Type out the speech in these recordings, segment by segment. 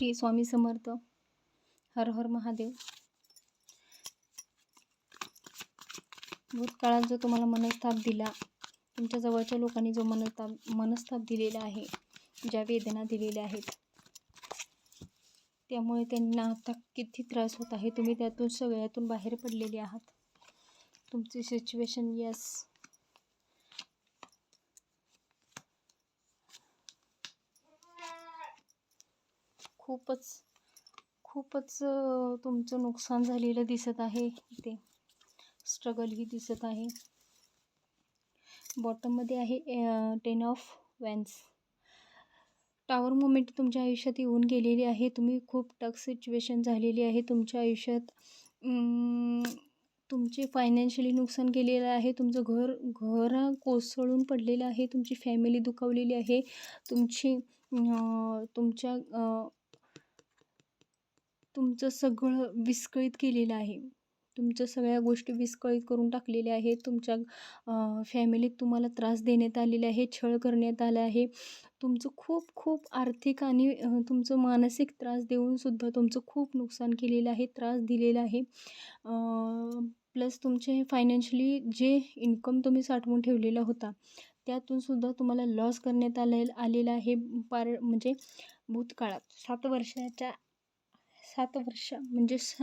श्री स्वामी समर्थ. हर हर महादेव. भूतकाळात जो तुम्हाला मनस्ताप दिला तुमच्या जवळच्या लोकांनी जो मनस्ताप मनस्ताप दिलेला आहे ज्या वेदना दिलेल्या आहेत त्यामुळे त्यांना आता किती त्रास होत आहे तुम्ही त्यातून सगळ्यातून बाहेर पडलेले आहात. तुमची सिच्युएशन यस खूपच खूपच तुमचं नुकसान झालेलं दिसत आहे इथे. स्ट्रगलही दिसत आहे. बॉटममध्ये आहे ten of Vance tower moment तुमच्या आयुष्यात येऊन गेलेली आहे. तुम्ही खूप टफ सिच्युएशन झालेली आहे. तुमच्या आयुष्यात तुमचे फायनान्शियली नुकसान केलेलं आहे. तुमचं घर घर कोसळून पडलेलं आहे. तुमची फॅमिली दुखावलेली आहे. तुमची तुमच्या तुमचं सगळं विस्कळीत केलेलं आहे. तुमच्या सगळ्या गोष्टी विस्कळीत करून टाकलेल्या आहेत. तुमच्या फॅमिलीत तुम्हाला त्रास देण्यात आलेला आहे छळ करण्यात आला आहे. तुमचं खूप खूप आर्थिक आणि तुमचं मानसिक त्रास देऊनसुद्धा तुमचं खूप नुकसान केलेलं आहे त्रास दिलेला आहे. प्लस तुमचे फायनान्शियली जे इन्कम तुम्ही साठवून ठेवलेला होता त्यातूनसुद्धा तुम्हाला लॉस करण्यात आले आलेला आहे. पार म्हणजे भूतकाळात सात वर्षाच्या सात वर्ष म्हणजे स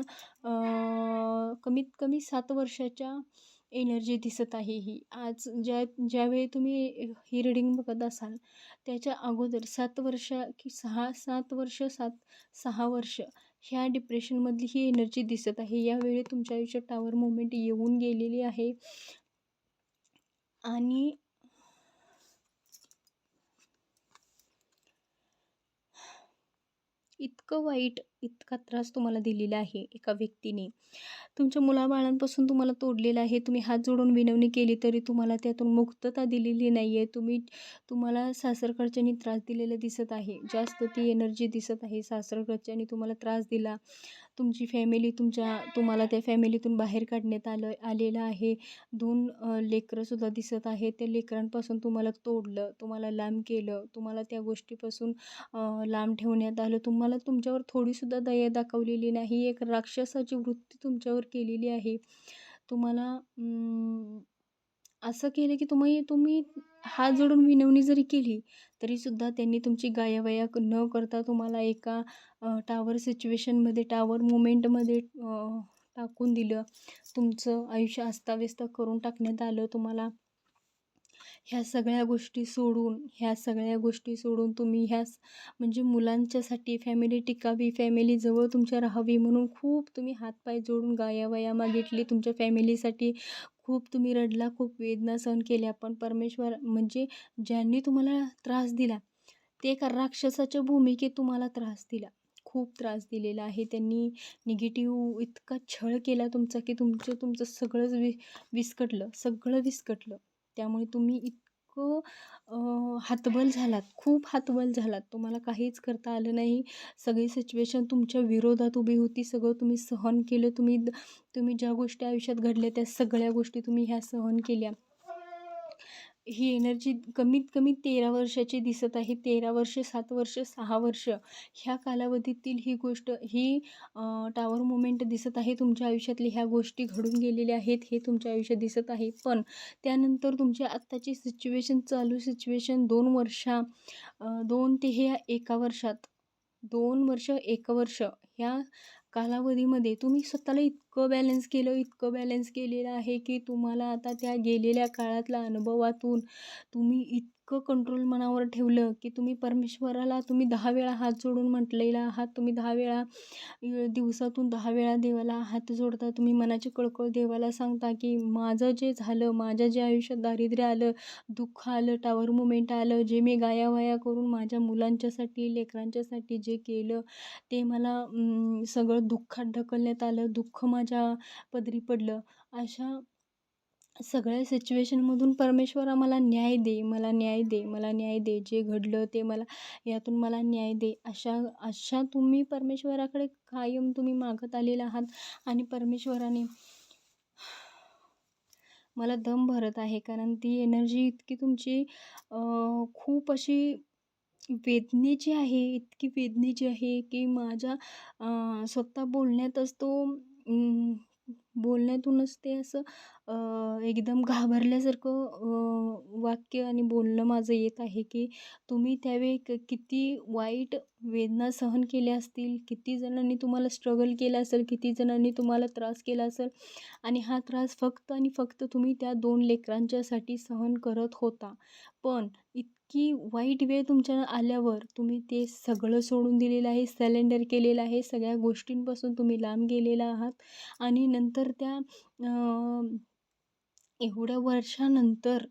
कमीत कमी सात वर्षाच्या एनर्जी दिसत आहे ही. आज ज्या ज्यावेळी तुम्ही ही रिडिंग बघत असाल त्याच्या अगोदर सात वर्ष की सहा सात वर्ष सात सहा वर्ष ह्या डिप्रेशनमधली ही एनर्जी दिसत आहे. यावेळी तुमच्या आयुष्यात टावर मुवमेंट येऊन गेलेली आहे. आणि इतकं वाईट इतका त्रास तुम्हाला दिलेला आहे एका व्यक्तीने. तुमच्या मुलाबाळांपासून तुम्हाला तोडलेला आहे. तुम्ही हात जोडून विनवणी केली तरी तुम्हाला त्यातून मुक्तता दिलेली नाही आहे तुम्ही तुम्हाला सासरकडच्यांनी त्रास दिलेला दिसत आहे. जास्त ती एनर्जी दिसत आहे सासरकडच्यानी तुम्हाला त्रास दिला. तुमची फॅमिली तुमच्या तुम्हाला त्या फॅमिलीतून बाहेर काढण्यात आलं आलेलं आहे. दोन लेकरंसुद्धा दिसत आहे त्या लेकरांपासून तुम्हाला तोडलं तुम्हाला लांब केलं तुम्हाला त्या गोष्टीपासून लांब ठेवण्यात आलं. तुम्हाला तुमच्यावर थोडीसुद्धा सुद्धा दया दाखवलेली नाही. एक राक्षसाची वृत्ती तुमच्यावर केलेली आहे. तुम्हाला असं केलं की तुम्ही तुम्ही हात जोडून विनवणी जरी केली तरीसुद्धा त्यांनी तुमची गायावाया न करता तुम्हाला एका टावर सिच्युएशनमध्ये टावर मुमेंटमध्ये टाकून दिलं. तुमचं आयुष्य अस्ताव्यस्त करून टाकण्यात आलं. तुम्हाला ह्या सगळ्या गोष्टी सोडून ह्या सगळ्या गोष्टी सोडून तुम्ही ह्या म्हणजे मुलांच्यासाठी फॅमिली टिकावी फॅमिली जवळ तुमच्या राहावी म्हणून खूप तुम्ही हातपाय जोडून गायावाया मागितली. तुमच्या फॅमिलीसाठी खूप तुम्ही रडला खूप वेदना सहन केल्या. पण परमेश्वर म्हणजे ज्यांनी तुम्हाला त्रास दिला ते एका राक्षसाच्या भूमिकेत तुम्हाला त्रास दिला? खूप त्रास दिलेला आहे. त्यांनी निगेटिव्ह इतका छळ केला तुमचा की तुमचं तुमचं सगळंच वि विस्कटलं सगळं विस्कटलं. त्यामुळे तुम्ही इतकं हातबल झालात खूप हातबल झालात. तुम्हाला काहीच करता आलं नाही. सगळी सिच्युएशन तुमच्या विरोधात उभी होती. सगळं तुम्ही सहन केलं. तुम्ही तुम्ही ज्या गोष्टी आयुष्यात घडल्या त्या सगळ्या गोष्टी तुम्ही ह्या सहन केल्या. ही एनर्जी कमीत कमी तेरा वर्षाची दिसत आहे. तेरा वर्ष सात वर्ष सहा वर्ष. ह्या कालावधीतील ही गोष्ट ही टावर मुमेंट दिसत आहे तुमच्या आयुष्यातली. ह्या गोष्टी घडून गेलेल्या आहेत हे तुमच्या आयुष्यात दिसत आहे. पण त्यानंतर तुमची आत्ताची सिच्युएशन चालू सिच्युएशन दोन वर्षा दोन ते ह्या एका वर्षात दोन वर्ष एक वर्ष ह्या कालावधीमध्ये तुम्ही स्वतःला इतकं बॅलन्स केलं इतकं बॅलन्स केलेलं आहे की तुम्हाला आता त्या गेलेल्या काळातल्या अनुभवातून तुम्ही इत इतकं कंट्रोल मनावर ठेवलं की तुम्ही परमेश्वराला तुम्ही दहा वेळा हात जोडून म्हटलेला आहात. तुम्ही दहा वेळा दिवसातून दहा वेळा देवाला हात जोडता. तुम्ही मनाची कळकळ देवाला सांगता की माझं जे झालं माझ्या जे आयुष्यात दारिद्र्य आलं दुःख आलं टावर मुमेंट आलं जे मी गायावाया करून माझ्या मुलांच्यासाठी लेकरांच्यासाठी जे केलं ते मला सगळं दुःखात ढकलण्यात आलं दुःख माझ्या पदरी पडलं. अशा सगळ्या सिच्युएशनमधून परमेश्वरा मला न्याय दे मला न्याय दे मला न्याय दे जे घडलं ते मला यातून मला न्याय दे. अशा अशा तुम्ही परमेश्वराकडे कायम तुम्ही मागत आलेला आहात आणि परमेश्वराने मला दम भरत आहे. कारण ती एनर्जी इतकी तुमची खूप अशी वेदनेची आहे इतकी वेदनेची आहे की माझ्या स्वतः बोलण्यातच तो बोलण्यातूनच ते असं एकदम घाबरल्यासारखं वाक्य आणि बोलणं माझं येत आहे की तुम्ही त्यावेळी क किती वाईट वेदना सहन केल्या असतील किती जणांनी तुम्हाला स्ट्रगल केलं असेल किती जणांनी तुम्हाला त्रास केला असेल आणि हा त्रास फक्त आणि फक्त तुम्ही त्या दोन लेकरांच्यासाठी सहन करत होता. पण की वाईट वेळ तुमच्या आल्यावर तुम्ही ते सगळं सोडून दिलेलं आहे सलेंडर केलेलं आहे सगळ्या गोष्टींपासून तुम्ही लांब गेलेला आहात. आणि नंतर त्या एवढ्या वर्षानंतर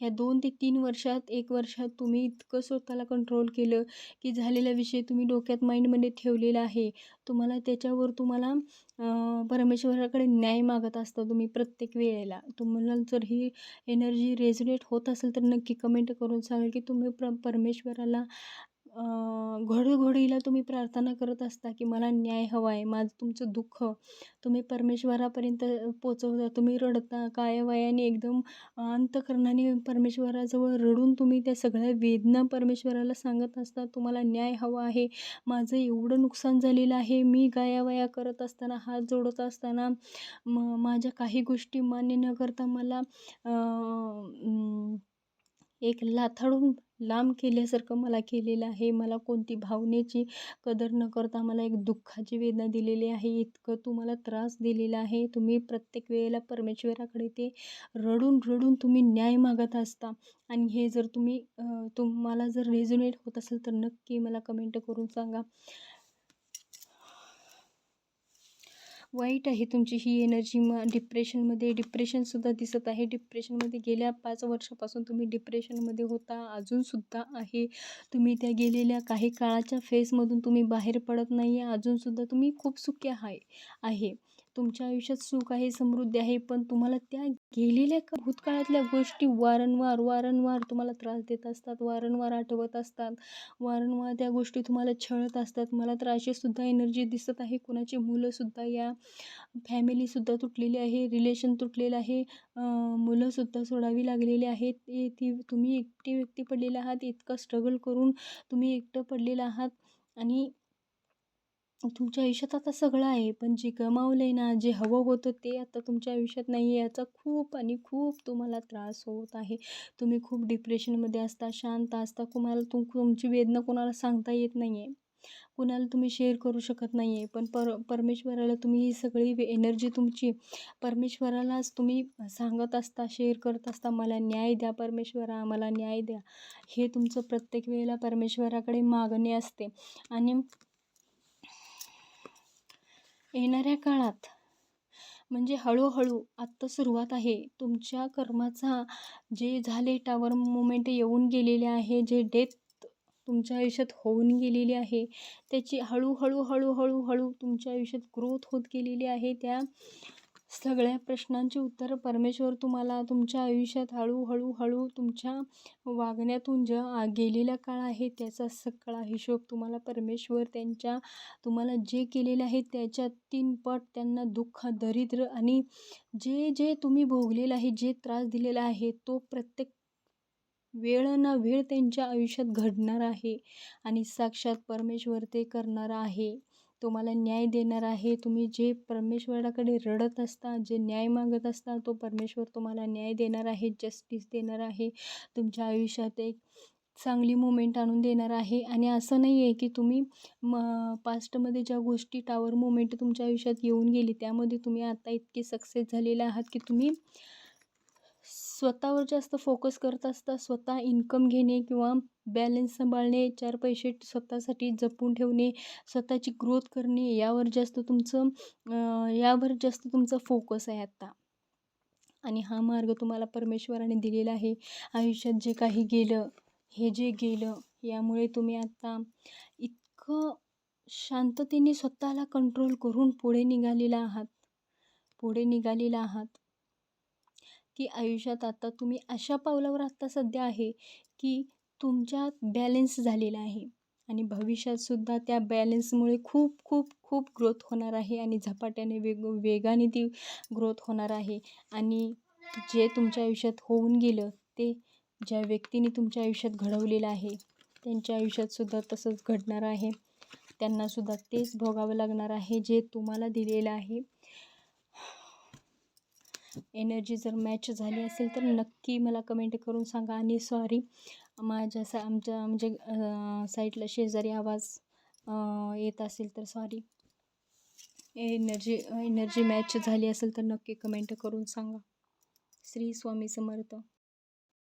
ह्या दोन ते तीन वर्षात एक वर्षात तुम्ही इतकं स्वतःला कंट्रोल केलं की झालेला विषय तुम्ही डोक्यात माइंडमध्ये ठेवलेला आहे. तुम्हाला त्याच्यावर तुम्हाला परमेश्वराकडे न्याय मागत असता तुम्ही प्रत्येक वेळेला. तुम्हाला जर ही एनर्जी रेझोनेट होत असेल तर नक्की कमेंट करून सांगाल की तुम्ही प्र परमेश्वराला घडोघडीला तुम्ही प्रार्थना करत असता की मला न्याय हवा आहे माझं तुमचं दुःख तुम्ही परमेश्वरापर्यंत पोचवता तुम्ही रडता कायावायाने एकदम अंतकरणाने परमेश्वराजवळ रडून तुम्ही त्या सगळ्या वेदना परमेश्वराला सांगत असता तुम्हाला न्याय हवा आहे माझं एवढं नुकसान झालेलं आहे मी गायावाया करत असताना हात जोडत असताना म माझ्या काही गोष्टी मान्य न करता मला एक लाथाडून लांब केल्यासारखं मला केलेलं आहे. मला कोणती भावनेची कदर न करता मला एक दुःखाची वेदना दिलेली आहे. इतकं तुम्हाला त्रास दिलेला आहे. तुम्ही प्रत्येक वेळेला परमेश्वराकडे ते रडून रडून तुम्ही न्याय मागत असता. आणि हे जर तुम्ही तुम्हाला जर रेझोनेट होत असेल तर नक्की मला कमेंट करून सांगा. वाईट आहे तुमची ही एनर्जी मग डिप्रेशनमध्ये डिप्रेशनसुद्धा दिसत आहे. डिप्रेशनमध्ये गेल्या पाच वर्षापासून तुम्ही डिप्रेशनमध्ये होता. अजूनसुद्धा आहे. तुम्ही त्या गेलेल्या काही काळाच्या फेसमधून तुम्ही बाहेर पडत नाही आहे अजूनसुद्धा तुम्ही खूप सुखी आहे. आहे. तुमच्या आयुष्यात सुख आहे समृद्धी आहे पण तुम्हाला त्या गेलेल्या भूतकाळातल्या गोष्टी वारंवार वारंवार तुम्हाला त्रास देत असतात वारंवार आठवत असतात वारंवार त्या गोष्टी तुम्हाला छळत असतात. मला तर अशीसुद्धा एनर्जी दिसत आहे. कोणाची मुलंसुद्धा या फॅमिलीसुद्धा तुटलेली आहे रिलेशन तुटलेलं आहे मुलंसुद्धा सोडावी लागलेली आहेत. ते ती तुम्ही एकटी व्यक्ती पडलेले आहात इतकं स्ट्रगल करून तुम्ही एकटं पडलेलं आहात. आणि तुमच्या आयुष्यात आता सगळं आहे पण जे गमावलं आहे ना जे हवं होतं ते आता तुमच्या आयुष्यात नाही आहे याचा खूप आणि खूप तुम्हाला त्रास होत आहे. तुम्ही खूप डिप्रेशनमध्ये असता शांत असता कुणाला तुम तुमची वेदना कोणाला सांगता येत नाही आहे कुणाला तुम्ही शेअर करू शकत नाही आहे पण पर परमेश्वराला तुम्ही ही सगळी एनर्जी तुमची परमेश्वरालाच तुम्ही सांगत असता शेअर करत असता मला न्याय द्या परमेश्वरा मला न्याय द्या. हे तुमचं प्रत्येक वेळेला परमेश्वराकडे मागणे असते. आणि येणाऱ्या काळात. म्हणजे हळूहळू आत्ता सुरुवात आहे. तुमच्या कर्माचा जे झाले टावर मुमेंट येऊन गेलेले आहे. जे डेथ तुमच्या आयुष्यात होऊन गेलेली आहे. त्याची हळूहळू हळूहळू हळू तुमच्या आयुष्यात ग्रोथ होत गेलेली आहे. त्या सगळ्या प्रश्नांची उत्तरं परमेश्वर तुम्हाला तुमच्या आयुष्यात हळूहळू हळू तुमच्या वागण्यातून ज्या गेलेला काळ आहे त्याचा सगळा हिशोब तुम्हाला परमेश्वर त्यांच्या तुम्हाला जे केलेलं आहे त्याच्या तीन पट त्यांना दुःख दरिद्र आणि जे जे तुम्ही भोगलेलं आहे जे त्रास दिलेला आहे तो प्रत्येक वेळ ना वेळ त्यांच्या आयुष्यात घडणार आहे आणि साक्षात परमेश्वर ते करणार आहे. तुम्हाला न्याय देणार आहे. तुम्ही जे परमेश्वराकडे रडत असता जे न्याय मागत असता तो परमेश्वर तुम्हाला न्याय देणार आहे जस्टिस देणार आहे. तुमच्या आयुष्यात एक चांगली मुमेंट आणून देणार आहे. आणि असं नाही आहे की तुम्ही म पास्टमध्ये ज्या गोष्टी टावर मुमेंट तुमच्या आयुष्यात येऊन गेली त्यामध्ये तुम्ही आता इतके सक्सेस झालेले आहात की तुम्ही स्वतःवर जास्त फोकस करत असता स्वतः इन्कम घेणे किंवा बॅलन्स सांभाळणे चार पैसे स्वतःसाठी जपून ठेवणे स्वतःची ग्रोथ करणे यावर जास्त तुमचं यावर जास्त तुमचा फोकस आहे आत्ता आणि हा मार्ग तुम्हाला परमेश्वराने दिलेला आहे. आयुष्यात जे काही गेलं हे जे गेलं यामुळे तुम्ही आत्ता इतकं शांततेने स्वतःला कंट्रोल करून पुढे निघालेला आहात. पुढे निघालेला आहात. की आयुष्यात आता तुम्ही अशा पावलावर आत्ता सध्या आहे की तुमच्यात बॅलेन्स झालेला आहे. आणि भविष्यातसुद्धा त्या बॅलेन्समुळे खूप खूप खूप ग्रोथ होणार आहे आणि झपाट्याने वेग वेगाने ती ग्रोथ होणार आहे. आणि जे तुमच्या आयुष्यात होऊन गेलं ते ज्या व्यक्तीने तुमच्या आयुष्यात घडवलेलं आहे त्यांच्या आयुष्यातसुद्धा तसंच घडणार आहे. त्यांनासुद्धा तेच भोगावं लागणार आहे जे तुम्हाला दिलेलं आहे. एनर्जी जर मॅच झाली असेल तर नक्की मला कमेंट करून सांगा. आणि सॉरी माझ्या सा आमच्या म्हणजे साईडला शेजारी आवाज येत असेल तर सॉरी एनर्जी एनर्जी मॅच झाली असेल तर नक्की कमेंट करून सांगा. श्री स्वामी समर्थ.